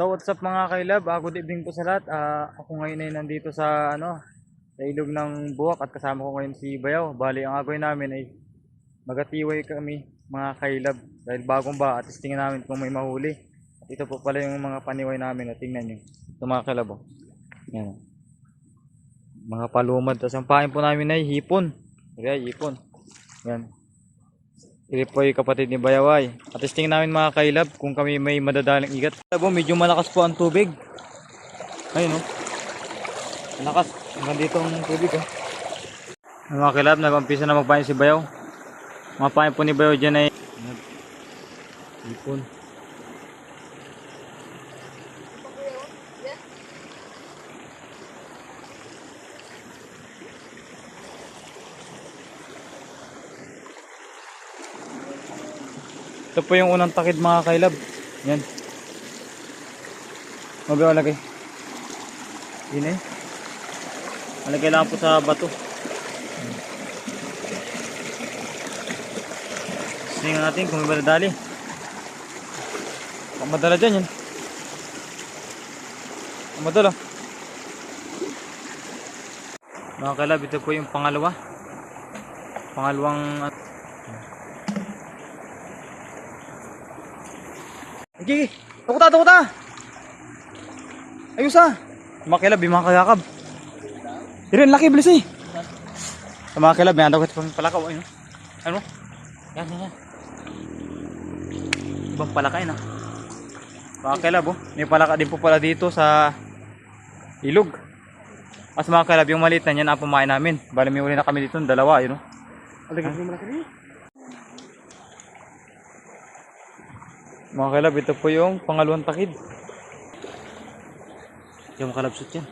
So what's up mga kailab? Uh, good evening po sa lahat. Ah, ako ngayon ay nandito sa ano sa ilog ng buwak at kasama ko ngayon si Bayaw. Bali ang agawin namin ay magatiway kami mga kailab dahil bagong ba at tingnan namin kung may mahuli. At ito po pala yung mga paniway namin. At tingnan nyo. Ito mga kailab. Oh. Yan. Mga palumad. Tapos ang pain po namin ay hipon. Kaya hipon. Yan. Ito po yung kapatid ni Bayaway. At testing namin mga kailab kung kami may madadalang igat. Labo, medyo malakas po ang tubig. Ayun oh. Malakas. Hanggang dito ang tubig oh. Ang mga kailab, nag-umpisa na magpain si Bayaw. Mga pain po ni Bayaw dyan ay ipon. Ito po yung unang takid mga kailab. Yan. Mabiyaw lagay. Yun eh. Malagay lang po sa bato. Tingnan natin kung may madadali. Kung madala dyan yan. Kung madala. Mga kailab, ito po yung pangalawa. Pangalawang Sige, tukuta, tukuta! Ayos ah! Makilab, yung mga kayakab. Pero ang laki, bilis eh. Sa mga kilab, may andaw ito palakaw. Ayun. Ano? Yan, yan, yan. Ibang palaka yun ah. Mga kilab oh. May palaka din po pala dito sa ilog. As mga kilab, yung maliit na yan ang pumain namin. Bali may uli na kami dito, dalawa, yun oh. Alagay mo malaki rin. Mga kalab, ito po yung pangalawang takid. Yung makalabsot yan.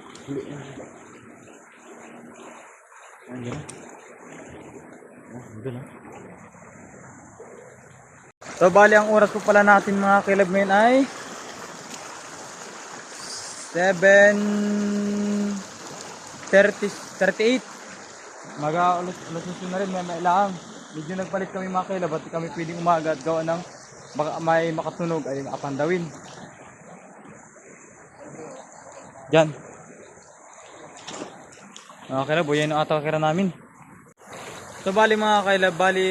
Andiyan na. Oh, andun na. So, bali ang oras po pala natin mga kalab ngayon ay 7.30 38 Maga ulit ulit na rin, may mailang. Medyo nagpalit kami mga kalab at kami pwedeng umaga at gawa ng may makatunog ay makapandawin. Diyan. Mga kailab, yan ang atakira namin. So bali mga kailab, bali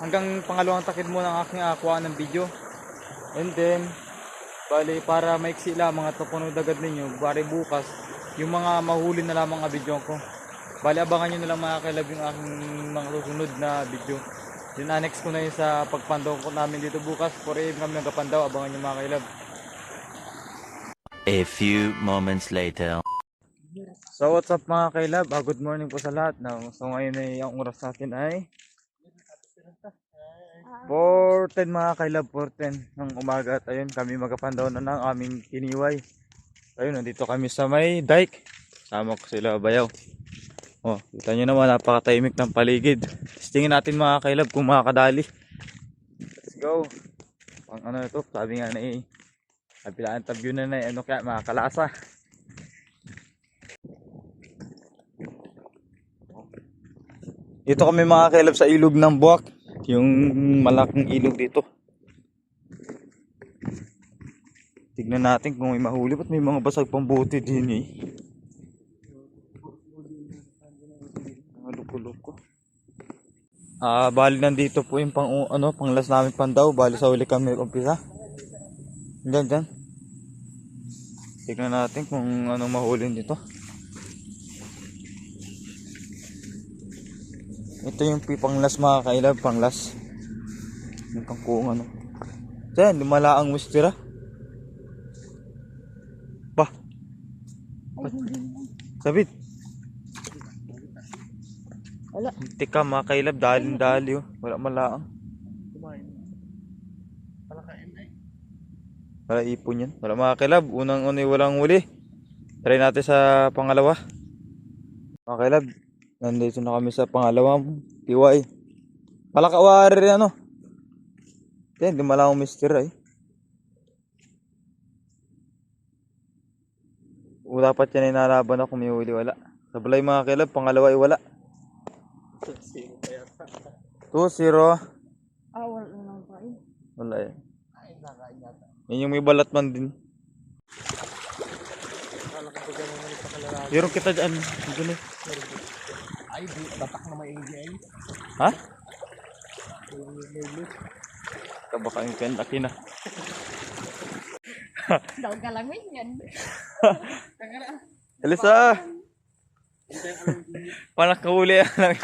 hanggang pangalawang takid mo ng aking aqua ng video. And then, bali para maiksi lamang at mapunog agad ninyo, bali bukas, yung mga mahuli na lamang ang video ko. Bali abangan nyo na lang mga kailab yung aking mga susunod na video. Yung annex ko na yun sa pagpandaw ko namin dito bukas. 4am kami nagkapandaw. Abangan nyo mga kailab. A few moments later. So what's up mga kailab? Ah, good morning po sa lahat. No? So ngayon ay ang oras natin ay 4.10 mga kailab. 4.10 ng umaga. At ayun kami magkapandaw na ng aming kiniway. Ayun nandito kami sa may dike. Sama ko sila bayaw. Oh, kita nyo naman napakatahimik ng paligid. Tingin natin mga kailab kung makakadali. Let's go. Pang ano ito, sabi nga na eh. Kapila interview na na eh, ano kaya makakalasa. Dito kami mga kailab sa ilog ng buwak. Yung malaking ilog dito. Tignan natin kung may mahuli. Ba't may mga basag pang buti din eh. Mga luko-luko. Ah, bali nandito po yung pang ano, panglas namin pandaw. Bali sa uli kami umpisa. Diyan, diyan. Tignan natin kung anong mahuli dito. Ito yung panglas mga kailab, panglas. Yung kangkong ano. Diyan, lumala ang mistira. Bah. Sabit. Wala. Tika mga kailab, dalin dali oh. Wala malaang. Kumain. Palakain ay. Wala ipon yan. Wala mga kailab, unang unay walang huli. Try natin sa pangalawa. Mga kailab, nandito na kami sa pangalawang piwai. Palakawari ano. Yan, di malaang mister ay. O dapat yan ay nalaban ako may huli wala. Sablay mga kailab, pangalawa ay wala. 2-0. Ah, wala nang kain. Wala eh. Ay, nakain. Yan yung may balat man din. Meron kita dyan. Dyan eh. Ay, batak na may AGI. Ha? Kabaka yung pen. Aki na. Daw galamin yan. Elisa! Palakahuli lang.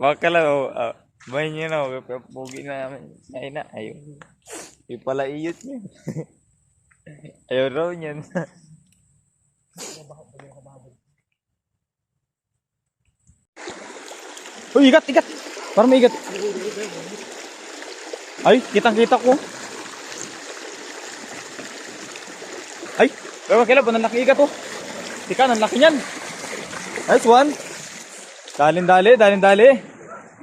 Baka lang, oh. Uh, Bayan nyo na, oh. Pugi na namin. Ay na, ayun. Ipala iyot niya. Ayaw raw niyan. Uy, igat, igat! Parang may igat. Ay, kitang-kita ko. Ay, pero kailan ba nalaki igat oh? Tika, nalaki niyan. Nice one. Dalin dali, dalin dali.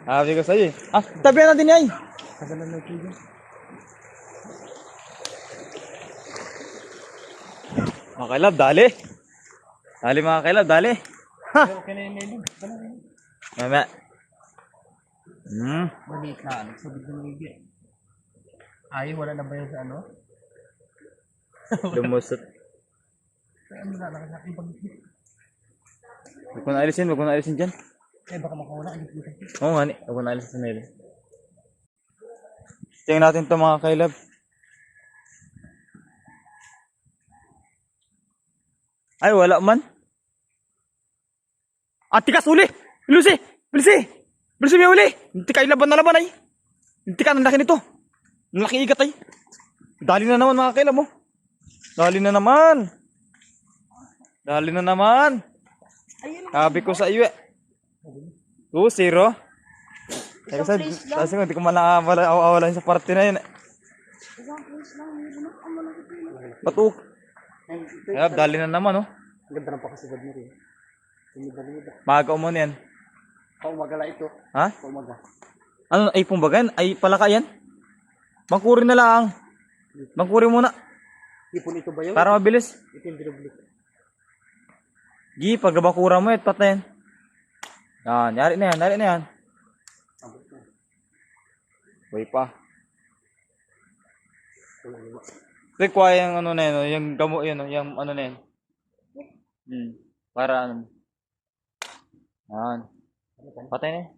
Sabi ko sa'yo eh. Ah, tabihan natin yan. Kagalan na ito Mga kailab, dali. Dali mga kailab, dali. Ha! Okay na yung. Mama. Hmm. Maliit na, nagsabit ng ngigi. Ay, wala na ba yun sa ano? Lumusot. Kaya ano na, nakasakit pag Huwag ko na alisin, huwag ko na alisin dyan. Eh, baka makawala. Oo nga ni, huwag ko na alisin sa nila. Tingnan natin to mga kailab. Ay, wala man. Ah, tikas uli! Lucy! Lucy! Lucy, may uli! Hindi kayo laban na laban ay. Hindi ka, ang laki nito. Ang laki igat ay. Dali na naman mga kailab mo. Dali na naman. Dali na naman. Sabi ko sa iyo eh. 2-0. Teka, sa, kasi hindi ko man nakawala sa party na yun. eh. Patuk. Kaya dali na naman oh. Ang ganda ng pakasigad mo rin. Tumida-limida. Maaga mo yan. Kaumagala ito. Ha? Kaumaga. Ano, ay pumbagan? Ay palaka yan? Mangkuri na lang. Mangkuri muna. Ipon ito ba yun? Para mabilis. Ito yung binublik. Gi, pag bakura mo, eh, pat na yan. Yari na yan, yari na yan. Way pa. Require yung ano na yun, oh, yung gamo yun, oh, yung ano na yun. Hmm. Para ano. Yan. Patay na yun.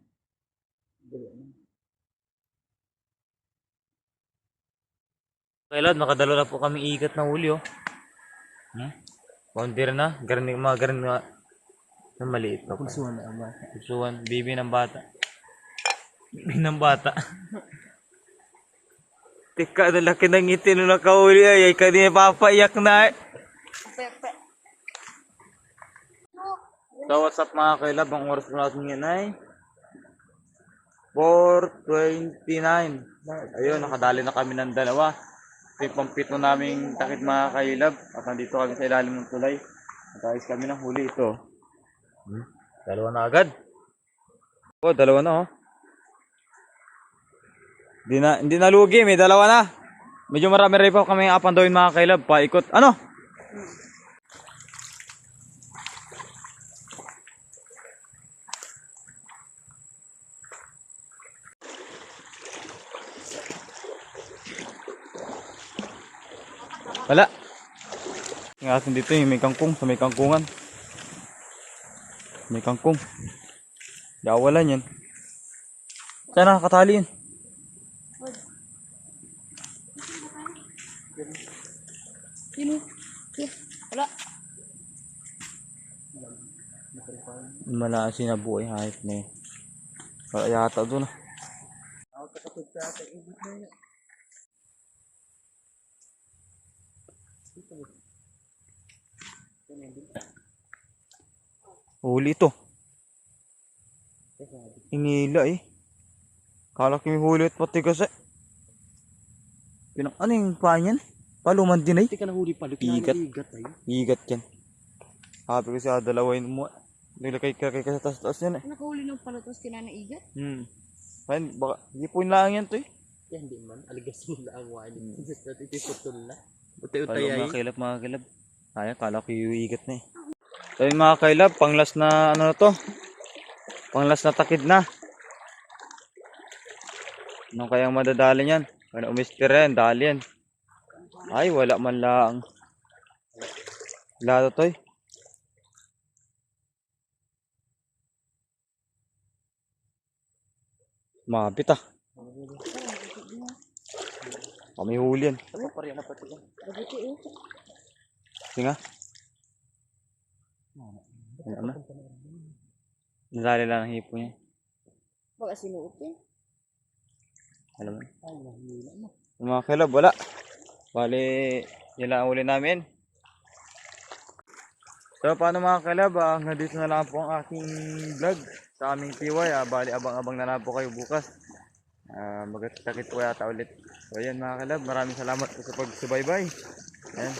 Kailan, nakadalo na po kami ikat na huli, oh. Hmm? Boundary na, garin, mga garin na, na maliit pa. Pulsuhan na ama. Pusuan, bibi ng bata. Bibi ng bata. Tika, ang laki ng ngiti nung nakahuli ay, ay kanina papaiyak na eh. Pepe. So what's up mga kailab, ang oras po natin ngayon ay 4.29. Ayun, nakadali na kami ng dalawa. Ito yung pampito naming takit mga kailab. At nandito kami sa ilalim ng tulay. At ayos kami ng huli ito. Hmm? Dalawa na agad. Oh, dalawa na oh. Hindi na, hindi na lugi, may dalawa na. Medyo marami rin pa kami apandawin mga kailab. Paikot. Ano? Wala. Yung atin dito yung may kangkong sa may kangkungan. May kangkong. Dawalan yan. Saan nakakatali yan? Sino? Wala. Mala sinabuhay hayop na yun. Wala yata doon ah. Huli ito. Inila eh. Kala may huli at pati kasi. Pinang ano yung paa niyan? Paluman din ay. Hindi ka nahuli pa. Luki Igat. igat ay. Igat yan. Sabi ko siya, dalawain mo. Nilagay ka kay sa taas-taas yan eh. Nakahuli ng pala tapos kinanaigat. Hmm. Ayun, baka, hipon lang yan to eh. Yan di man. Aligas mo na ang wali. Ito iputol na. Utay-utay ay. Mga kailap, mga kailap. Ay, kala ko iigat na eh. So yung mga kailap, panglas na ano na to. Panglas na takid na. Ano kayang madadali niyan? Ano umistira yan, dali yan. Ay, wala man lang. Wala to toy. Mabit ah. Kami huli yan. Ano pa rin na pati yan? Mabuti eh. Sige nga. Ano na? Nilali lang ang hipo niya. Baka sinuot eh. Alam mo. Yung mga kilab, wala. Bali, yun lang ang uli namin. So, paano mga kalab, ah, hanggang dito na lang po ang aking vlog sa aming tiway. Ah, bali, abang-abang na lang po kayo bukas. Ah, magkakit po yata ulit. So, ayan mga kalab, maraming salamat po sa pagsubaybay. Ayan.